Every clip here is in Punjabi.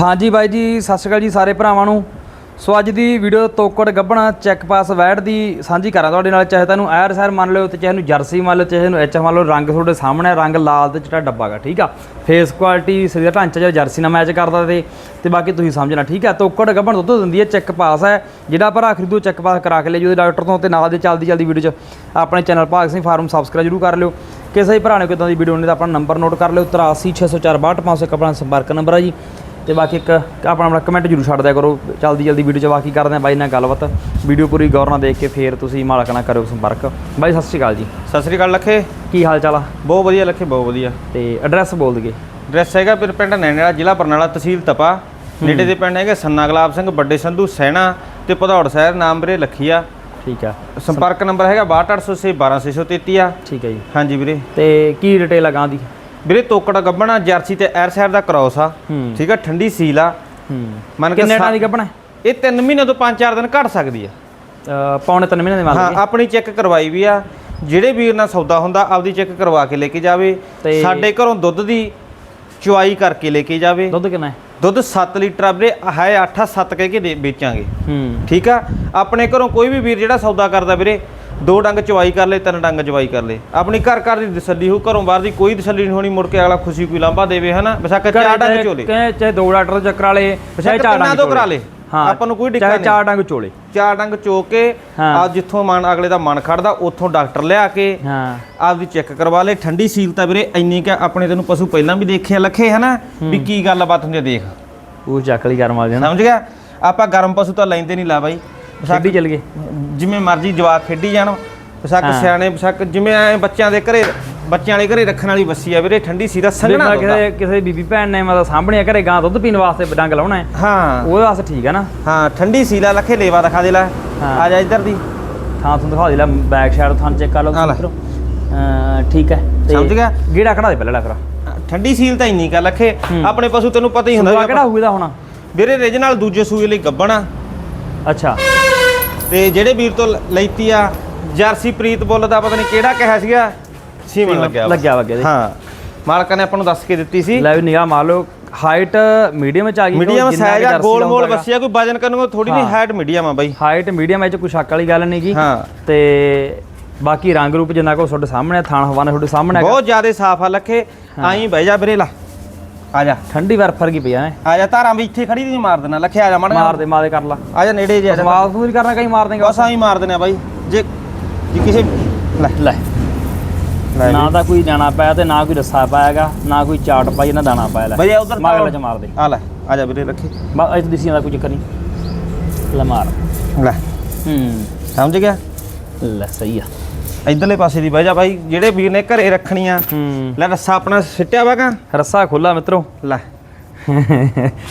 ਹਾਂਜੀ ਬਾਈ ਜੀ, ਸਤਿ ਸ਼੍ਰੀ ਅਕਾਲ ਜੀ ਸਾਰੇ ਭਰਾਵਾਂ ਨੂੰ। ਸੋ ਅੱਜ ਦੀ ਵੀਡੀਓ ਤੋਕੜ ਗੱਬਣਾ ਚੈੱਕ ਪਾਸ ਵੈਟ ਦੀ ਸਾਂਝੀ ਕਰਾਂ ਤੁਹਾਡੇ ਨਾਲ। ਚਾਹੇ ਤੁਹਾਨੂੰ ਐਰ ਸੈਰ ਮੰਨ ਲਿਓ ਤੇ ਚਾਹੇ ਨੂੰ ਜਰਸੀ ਮੰਨ ਲਓ, ਚਾਹੇ ਨੂੰ ਐਚ ਮੰਨ ਲਓ, ਰੰਗ ਤੁਹਾਡੇ ਸਾਹਮਣੇ ਰੰਗ ਲਾਲ ਤੇ ਚਿੱਟਾ ਡੱਬਾਗਾ ਠੀਕ ਆ? ਫੇਸ ਕੁਆਲਿਟੀ ਸਰੀਰ ਦਾ ਢਾਂਚਾ ਜਿਹੜਾ ਜਰਸੀ ਨਾਲ ਮੈਚ ਕਰਦਾ ਤੇ ਤੇ ਬਾਕੀ ਤੁਸੀਂ ਸਮਝਣਾ ਠੀਕ ਆ? ਤੋਕੜ ਗੱਬਣ ਦੁੱਧ ਦਿੰਦੀ ਹੈ, ਚੈੱਕ ਪਾਸ ਹੈ। ਜਿਹੜਾ ਭਰਾ ਖਰੀਦੋ ਚੈੱਕ ਪਾਸ ਕਰਾ ਕੇ ਲੈ ਜਿਹਦੇ ਡਾਕਟਰ ਤੋਂ ਤੇ ਨਾਲ ਦੇ ਚੱਲਦੀ ਚੱਲਦੀ ਵੀਡੀਓ 'ਚ ਆਪਣੇ ਚੈਨਲ ਭਾਗ ਸਿੰਘ ਫਾਰਮ ਸਬਸਕ੍ਰਾਈਬ ਜਰੂਰ ਕਰ ਲਿਓ। ਕਿਸੇ ਵੀ ਭਰਾ ਨੇ ਕੋਈ ਤਾਂ ਦੀ ਵੀਡੀਓ ਨੇ ਤਾਂ ਆਪਣਾ ਨੰਬਰ ਨੋਟ ਕਰ ਲਿਓ 8360462500 ਆਪਣਾ ਸੰਪਰਕ ਨੰਬਰ ਆ ਜੀ। ਤੇ ਬਾਕੀ ਇੱਕ ਆਪਣਾ ਆਪਣਾ ਕਮੈਂਟ ਜਰੂਰ ਛੱਡ ਦਿਆ ਕਰੋ। ਜਲਦੀ ਜਲਦੀ ਵੀਡੀਓ ਚ ਬਾਕੀ ਕਰਦੇ ਆ ਬਾਈ ਨਾਲ ਗੱਲਬਾਤ। ਵੀਡੀਓ ਪੂਰੀ ਗੌਰ ਨਾਲ ਦੇਖ ਕੇ ਫੇਰ ਤੁਸੀਂ ਮਾਲਕ ਨਾਲ ਕਰਿਓ ਸੰਪਰਕ। ਬਾਈ ਸਤਿ ਸ਼੍ਰੀ ਅਕਾਲ ਜੀ। ਸਤਿ ਸ੍ਰੀ ਅਕਾਲ ਲੱਖੇ। ਕੀ ਹਾਲ ਚਾਲ ਆ? ਬਹੁਤ ਵਧੀਆ ਲੱਖੇ ਬਹੁਤ ਵਧੀਆ। ਤੇ ਐਡਰੈਸ ਬੋਲ ਦਈਏ। ਡਰੈਸ ਹੈਗਾ ਫਿਰ ਪਿੰਡ ਨੈਣਾਲਾ ਜ਼ਿਲ੍ਹਾ ਬਰਨਾਲਾ ਤਹਿਸੀਲ ਤਪਾ। ਨੇੜੇ ਦੇ ਪਿੰਡ ਹੈਗੇ ਸੰਨਾ ਗੁਲਾਬ ਸਿੰਘ ਵੱਡੇ ਸੰਧੂ ਸੈਣਾ ਤੇ ਭਦੌੜ ਸ਼ਹਿਰ ਨਾਮ ਵੀਰੇ ਲੱਖੀਆ। ਠੀਕ ਆ। ਸੰਪਰਕ ਨੰਬਰ ਹੈਗਾ 62806 12633 ਆ। ਠੀਕ ਹੈ ਜੀ। ਹਾਂਜੀ ਵੀਰੇ। ਤੇ ਕੀ ਡਿਟੇਲ ਆ ਗਾਂ ਦੀ? ਵੀਰੇ ਤੋਕੜਾ ਗੱਬਣਾ ਜਰਸੀ ਤੇ ਐਰ ਸ਼ਹਿਰ ਦਾ ਕ੍ਰਾਸ ਆ। ਠੀਕ ਆ ਠੰਡੀ ਸੀਲ ਆ। ਮੰਨ ਕੇ ਕਿੰਨੇ ਟਾਂ ਦੀ ਕੱਪਣਾ ਇਹ 3 ਮਹੀਨੇ ਤੋਂ 5-4 ਦਿਨ ਘਟ ਸਕਦੀ ਆ। ਪੌਣੇ 3 ਮਹੀਨੇ ਦੇ ਮਾਲ ਹਾਂ ਆਪਣੀ ਚੈੱਕ ਕਰਵਾਈ ਵੀ ਆ। ਜਿਹੜੇ ਵੀਰ ਨਾਲ ਸੌਦਾ ਹੁੰਦਾ ਆਪਦੀ ਚੈੱਕ ਕਰਵਾ ਕੇ ਲੈ ਕੇ ਜਾਵੇ। ਤੇ- ਸਾਡੇ ਘਰੋਂ ਦੁੱਧ ਦੀ ਚੁਆਈ ਕਰਕੇ ਲੈ ਕੇ ਜਾਵੇ। ਦੁੱਧ ਕਿੰਨਾ ਹੈ? ਦੁੱਧ 7 ਲੀਟਰ ਆ ਵੀਰੇ ਹੈ 8 ਆ 7 ਕਹਿ ਕੇ ਵੇਚਾਂਗੇ। ਹੂੰ। ਠੀਕ ਆ? ਆਪਣੇ ਘਰੋਂ ਕੋਈ ਵੀ ਵੀਰ ਜਿਹੜਾ ਸੌਦਾ ਕਰਦਾ ਵੀਰੇ ਦੋ ਡੰਗ ਚਵਾਈ ਕਰ ਲੇ ਤਿੰਨ ਡੰਗ ਚਵਾਈ ਕਰ ਲੇ ਆਪਣੀ ਘਰ ਘਰ ਦੀ ਤਸੱਲੀ ਹੋ ਘਰੋਂ ਬਾਹਰ ਦੀ ਕੋਈ ਤਸੱਲੀ ਨਹੀਂ ਹੋਣੀ ਮੁੜ ਕੇ ਅਗਲਾ ਖੁਸ਼ੀ ਕੋਈ ਲਾਂਭਾ ਦੇਵੇ ਹਨਾ? ਵਿਸਾਖਾ ਚਾਰ ਡੰਗ ਚੋਲੇ। ਚਾਹੇ ਚਾਹੇ ਦੋ ਡਾਕਟਰ ਚੱਕਰ ਵਾਲੇ ਚਾਹੇ ਚਾਰ ਡੰਗ ਤੋਂ ਚੋਲੇ। ਕਰਾ ਲੇ ਹਾਂ ਆਪਾਂ ਨੂੰ ਕੋਈ ਦਿੱਕਤ ਨਹੀਂ। ਚਾਰ ਡੰਗ ਚੋਲੇ। ਚਾਰ ਡੰਗ ਚੋ ਕੇ। ਆ ਜਿੱਥੋਂ ਮਨ ਅਗਲੇ ਦਾ ਮਨ ਖੜਦਾ ਉੱਥੋਂ ਡਾਕਟਰ ਲਿਆ ਕੇ ਹਾਂ। ਆਪਦੀ ਚੈੱਕ ਕਰਵਾ ਲੈ ਠੰਡੀ ਸੀਲ ਤਾਂ ਵੀਰੇ ਇੰਨੀ ਕਿ ਆਪਣੇ ਤੈਨੂੰ ਪਸ਼ੂ ਪਹਿਲਾਂ ਵੀ ਦੇਖੇ ਆ ਲੱਖੇ ਹਨਾ? ਵੀ ਕੀ ਗੱਲਬਾਤ ਹੁੰਦੀ ਆ ਦੇਖ। ਉਹ ਚੱਕਲੀ ਕਰਮ ਵਾਲੇ ਨਾ। ਸਮਝ ਗਿਆ? ਆਪਾਂ ਗਰਮ ਪਸ਼ੂ ਤਾਂ ਲੈਂਦੇ ਨਹੀਂ ਲਾ ਬਾਈ। ਛੱਡੀ ਚੱਲ ਗਏ ਜਿਵੇਂ ਮਰਜ਼ੀ ਜਵਾਕ ਖੇਡੀ ਜਾਣ ਬਸਕ ਹਾਂ। ਸਿਆਣੇ ਬਸਕ ਜਿਵੇਂ ਐ ਬੱਚਿਆਂ ਦੇ ਘਰੇ ਬੱਚਿਆਂ ਵਾਲੇ ਘਰੇ ਰੱਖਣ ਵਾਲੀ ਬੱਸੀ ਆ ਵੀਰੇ ਠੰਡੀ ਸੀ ਦਾ ਸੰਘਣਾ। ਕਿਸੇ ਕਿਸੇ ਬੀਬੀ ਭੈਣ ਨੇ ਮਤਲਬ ਸਾਹਮਣੇ ਘਰੇ ਗਾਂ ਦੁੱਧ ਪੀਣ ਵਾਸਤੇ ਡੰਗ ਲਾਉਣਾ ਹੈ। ਹਾਂ। ਉਹਦੇ ਵਾਸਤੇ ਠੀਕ ਹੈ ਨਾ। ਹਾਂ ਠੰਡੀ ਸੀਲਾ ਲੱਖੇ ਲੇਵਾ ਦਿਖਾ ਦੇ ਲੈ। ਆ ਜਾ ਇੱਧਰ ਦੀ। ਥਾਂ ਤੁਹਾਨੂੰ ਦਿਖਾ ਦੇ ਲੈ ਬੈਕ ਸਾਈਡ ਥਾਂ ਚੈੱਕ ਕਰ ਲਓ ਠੀਕ ਹੈ। ਸਮਝ ਗਿਆ? ਗੇੜਾ ਖੜਾ ਦੇ ਪਹਿਲਾਂ ਲੱਕਰਾ ਠੰਡੀ ਸੀਲ ਤਾਂ ਇੰਨੀ ਕਾ ਲੱਖੇ। ਹੂੰ। ਆਪਣੇ ਪਸ਼ੂ ਤੈਨੂੰ ਪਤਾ ਹੀ ਹੁੰਦਾ ਕਿਹੜਾ ਹੋਊਗਾ ਹੁਣ? ਵੀਰੇ ਰਿਜ ਨਾਲ ਦੂਜੇ ਸੂਏ ਲਈ ਗੱਬਣਾ। ਅੱਛਾ। ਤੇ ਜਿਹੜੇ ਵੀਰ ਤੋਂ ਲ- ਲੈਤੀ ਆ ਜਰਸੀ ਪ੍ਰੀਤ ਬੁੱਲ ਦਾ ਪਤਾ ਨਹੀਂ ਕਿਹੜਾ ਕਿਹਾ ਸੀਗਾ? ਸੀਮਨ ਲੱਗਿਆ ਵਾ। ਲੱਗਿਆ। ਹਾਂ। ਮਾਲਕਾਂ ਨੇ ਆਪਾਂ ਨੂੰ ਦੱਸ ਕੇ ਦਿੱਤੀ ਸੀ। ਲੈ ਵੀ ਨਿਗਾਹ ਮਾਰ ਲਓ ਹਾਈਟ ਮੀਡੀਅਮ ਚ ਆ ਗਈ ਮੀਡੀਅਮ ਸਾਈਜ਼ ਆ ਗੋਲ ਮੋਲ ਬੱਸਿਆ ਕੋਈ ਵਜਨ ਕਰਨ ਨੂੰ ਥੋੜੀ ਨਹੀਂ। ਹਾਈਟ ਮੀਡੀਅਮ ਆ ਬਾਈ। ਹਾਈਟ ਮੀਡੀਅਮ ਵਿੱਚ ਕੋਈ ਸ਼ੱਕ ਵਾਲੀ ਗੱਲ ਨਹੀਂ ਗੀ। ਹਾਂ। ਤੇ ਬਾਕੀ ਰੰਗ ਰੂਪ ਜਿੰਨਾ ਕੋ ਤੁਹਾਡੇ ਸਾਹਮਣੇ ਆ, ਥਾਣ ਹਵਾਨਾ ਤੁਹਾਡੇ ਸਾਹਮਣੇ ਹੈਗਾ। ਬਹੁਤ ਜ਼ਿਆਦਾ ਸਾਫ਼ ਆ ਲੱਖੇ। ਆਈ ਬਹਿ ਜਾ ਵੀਰੇ ਲਾ ਆ ਜਾ। ਠੰਡੀ ਬਰਫ ਵਰਗੀ ਪਈ ਆ ਆ ਜਾ ਧਾਰਾਂ ਵੀ ਇੱਥੇ ਖੜੀ ਨਹੀਂ ਮਾਰ ਦੇਣਾ ਲੱਖੇ ਆ ਜਾ ਮਾੜਾ ਮਾਰ ਦੇ ਮਾਰ ਦੇ ਕਰ ਲਾ। ਆ ਜਾ ਨੇੜੇ ਜੇ ਸਵਾਲ ਫੂਲ ਕਰਨਾ ਕਹੀਂ ਮਾਰ ਦੇਗਾ। ਬਸ ਆਈ ਮਾਰ ਦੇਣਾ ਬਾਈ। ਜੇ ਜੇ ਕਿਸੇ ਲੈ। ਲੈ। ਲੈ ਨਾ ਤਾਂ ਕੋਈ ਦਾਣਾ ਪਾਇਆ ਤੇ ਨਾ ਕੋਈ ਰੱਸਾ ਪਾਇਆਗਾ ਨਾ ਕੋਈ ਚਾਟ ਪਾਈ ਨਾ ਦਾਣਾ ਪਾਇਆ ਲੈ। ਬਈ ਉਧਰ ਮਗਰ ਚ ਮਾਰ ਦੇ। ਆ ਲੈ ਆ ਜਾ ਵੀਰੇ ਰੱਖੀ। ਬਸ ਇਹ ਦਿਸੀਆਂ ਦਾ ਕੋਈ ਚੱਕਰ ਨਹੀਂ। ਲੈ ਮਾਰ। ਲੈ। ਹੂੰ। ਸਮਝ ਗਿਆ? ਲੈ ਸਹੀ ਆ। ਇਧਰਲੇ ਪਾਸੇ ਦੀ ਬਹਿ ਜਾ ਬਾਈ ਜਿਹੜੇ ਵੀਰ ਨੇ ਘਰੇ ਰੱਖਣੀਆਂ। ਹੂੰ। ਲੈ ਰੱਸਾ ਆਪਣਾ ਸਿੱਟਿਆ ਵਾਗਾ ਰੱਸਾ ਖੁੱਲਾ ਮਿੱਤਰੋ। ਲੈ।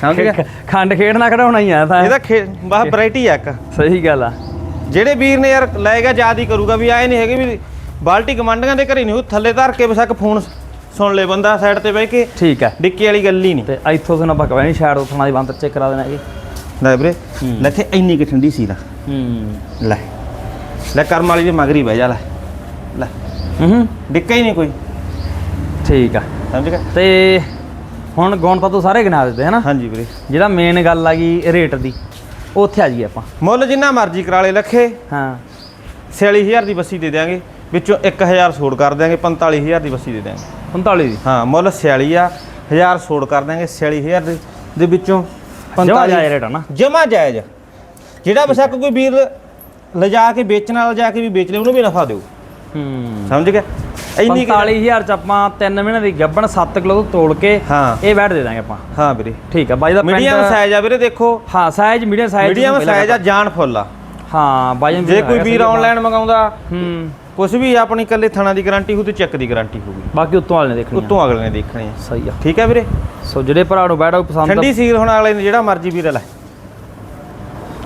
ਸਮਝ ਗਿਆ? ਖੰਡ ਖੇਡਣਾ ਖੜਾਉਣਾ ਹੀ ਆ ਤਾਂ। ਇਹਦਾ ਖੇ ਬਾਹ ਵੈਰਾਈਟੀ ਆ ਇੱਕ। ਸਹੀ ਗੱਲ ਆ। ਜਿਹੜੇ ਵੀਰ ਨੇ ਯਾਰ ਲਏਗਾ ਯਾਦ ਹੀ ਕਰੂਗਾ ਵੀ ਆਏ ਨਹੀਂ ਹੈਗੇ ਵੀ ਬਾਲਟੀ ਕਮਾਂਡੀਆਂ ਦੇ ਘਰੇ ਨਹੀਂ ਉਹ ਥੱਲੇ ਧਰ ਕੇ ਬਸਕ ਫੋਨ ਸੁਣ ਲੈ ਬੰਦਾ ਸਾਈਡ ਤੇ ਬਹਿ ਕੇ। ਠੀਕ ਹੈ ਡਿੱਕੇ ਵਾਲੀ ਗੱਲ ਹੀ ਨਹੀਂ ਤੇ ਇੱਥੋਂ ਤੋਂ ਨਾ ਬਕਵਾ ਨਹੀਂ ਸ਼ਾਇਦ ਉਥੋਂ ਦੀ ਬੰਦ ਚੈੱਕ ਕਰਾ ਦੇਣਾ ਇਹ। ਲੈ ਵੀਰੇ। ਲੈ ਇੱਥੇ ਇੰਨੀ ਕਿ ਠੰਡੀ ਸੀ ਲੈ ਹੂੰ। ਲੈ। ਲੈ ਕਰਮ ਵਾਲੀ ਦੇ ਮਗਰੀ ਬਹਿ ਜਾ ਲੈ। ਲੈ। ਹੂੰ। ਡਿੱਕਾ ਹੀ ਨਹੀਂ ਕੋਈ। ਠੀਕ ਆ। ਸਮਝ ਗਿਆ ਤੇ ਹੁਣ ਗੁਣ ਤਾਂ ਸਾਰੇ ਗਿਣਾ ਦਿੱਤੇ ਹਨਾ? ਹਾਂਜੀ ਵੀਰੇ। ਜਿਹੜਾ ਮੇਨ ਗੱਲ ਆ ਗਈ ਰੇਟ ਦੀ ਉੱਥੇ ਆ ਜੀ ਆਪਾਂ। ਮੁੱਲ ਜਿੰਨਾ ਮਰਜ਼ੀ ਕਰਾ ਲੈ ਲੱਖੇ। ਹਾਂ। 46000 ਦੀ ਬੱਸੀ ਦੇ ਦਿਆਂਗੇ। ਵਿੱਚੋਂ 1000 ਛੋੜ ਕਰ ਦਿਆਂਗੇ 45000 ਦੀ ਬੱਸੀ ਦੇ ਦਿਆਂਗੇ। 45 ਦੀ? ਹਾਂ ਮੁੱਲ 46 ਆ 1000 ਛੋੜ ਕਰ ਦਿਆਂਗੇ 46000 ਦੇ ਦੇ ਵਿੱਚੋਂ ਜਮਾ ਜਾਇ ਰੇਟ ਆ ਨਾ। ਜਮਾ ਜਾਇਜ਼। ਜਿਹੜਾ ਬਸ਼ੱਕ ਕੋਈ ਵੀਰ ਲਿਜਾ ਕੇ ਵੇਚਣ ਵਾਲਾ ਜਾ ਕੇ ਵੀ ਵੇਚ ਲੇ ਉਹਨੂੰ ਵੀ ਨਫਾ ਦਿਓ। ਹੂੰ। ਸਮਝ ਗਿਆ? ਇੰਨੀ ਕੁ- 45000 ਚ ਆਪਾਂ 3 ਮਹੀਨੇ ਦੀ ਗੱਬਣ 7 ਕਿਲੋ ਤੋਂ ਤੋਲ ਕੇ ਇਹ ਬੈਠ ਦੇ ਦਾਂਗੇ ਆਪਾਂ। ਹਾਂ ਵੀਰੇ। ਠੀਕ ਆ ਬਾਈ ਦਾ ਮੀਡੀਅਮ ਸਾਈਜ਼ ਆ ਵੀਰੇ ਦੇਖੋ। ਹਾਂ size medium size medium size ਆ ਜਾਨ ਫੁੱਲ ਆ। ਹਾਂ ਬਾਈ ਜੇ ਕੋਈ ਵੀਰ ਆਨਲਾਈਨ ਮੰਗਾਉਂਦਾ ਹੂੰ। ਕੁਝ ਵੀ ਆਪਣੀ ਇਕੱਲੇ ਥਣਾ ਦੀ ਗਾਰੰਟੀ ਹੋਊ ਤੇ ਚੈੱਕ ਦੀ ਗਾਰੰਟੀ ਹੋਊਗੀ। ਬਾਕੀ ਉੱਤੋਂ ਵਾਲੇ ਨੇ ਦੇਖਣੀ ਆ। ਉੱਤੋਂ ਅਗਲੇ ਨੇ ਦੇਖਣੀ ਆ। ਸਹੀ ਆ। ਠੀਕ ਹੈ ਵੀਰੇ? ਸੋ ਜਿਹੜੇ ਭਰਾ ਨੂੰ ਬੈਠਾ ਪਸੰਦ ਆ ਠੰਡੀ ਸੀਲ ਹੁਣ ਅਗਲੇ ਨੇ ਜਿਹੜਾ ਮਰਜ਼ੀ ਵੀਰੇ ਲੈ।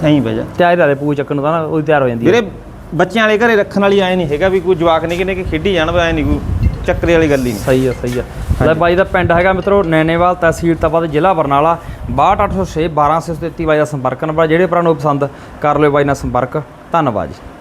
ਐਂ ਬਹਿ ਜਾ। ਤਿਆਰ ਦਾ ਪੂ ਚੱਕਣ ਤਾਂ ਨਾ ਉਹ ਤਿਆਰ ਹੋ ਜਾਂਦੀ ਹੈ ਵੀਰੇ ਬੱਚਿਆਂ ਵਾਲੇ ਘਰੇ ਰੱਖਣ ਵਾਲੀ ਐ ਨਹੀਂ ਹੈਗਾ ਵੀ ਕੋਈ ਜਵਾਕ ਨਹੀਂ ਕਿਨੇ ਕਿ ਖੇਡੀ ਜਾਣ ਐ ਨਹੀਂ ਕੋਈ ਚੱਕਰੇ ਵਾਲੀ ਗੱਲ ਹੀ ਨਹੀਂ। ਸਹੀ ਆ ਸਹੀ ਆ। ਲੈ ਬਾਈ ਦਾ ਪਿੰਡ ਹੈਗਾ ਮਿੱਤਰੋ ਨੈਣੇਵਾਲ ਤਹਿਸੀਲ ਤਪਾ ਤੇ ਜ਼ਿਲ੍ਹਾ ਬਰਨਾਲਾ 62806 12633 ਬਾਈ ਦਾ ਸੰਪਰਕ ਨੰਬਰ ਜਿਹੜੇ ਭਰਾ ਨੂੰ ਪਸੰਦ ਕਰ ਲਿਓ ਬਾਈ ਨਾਲ ਸੰਪਰਕ। ਧੰਨਵਾਦ ਜੀ।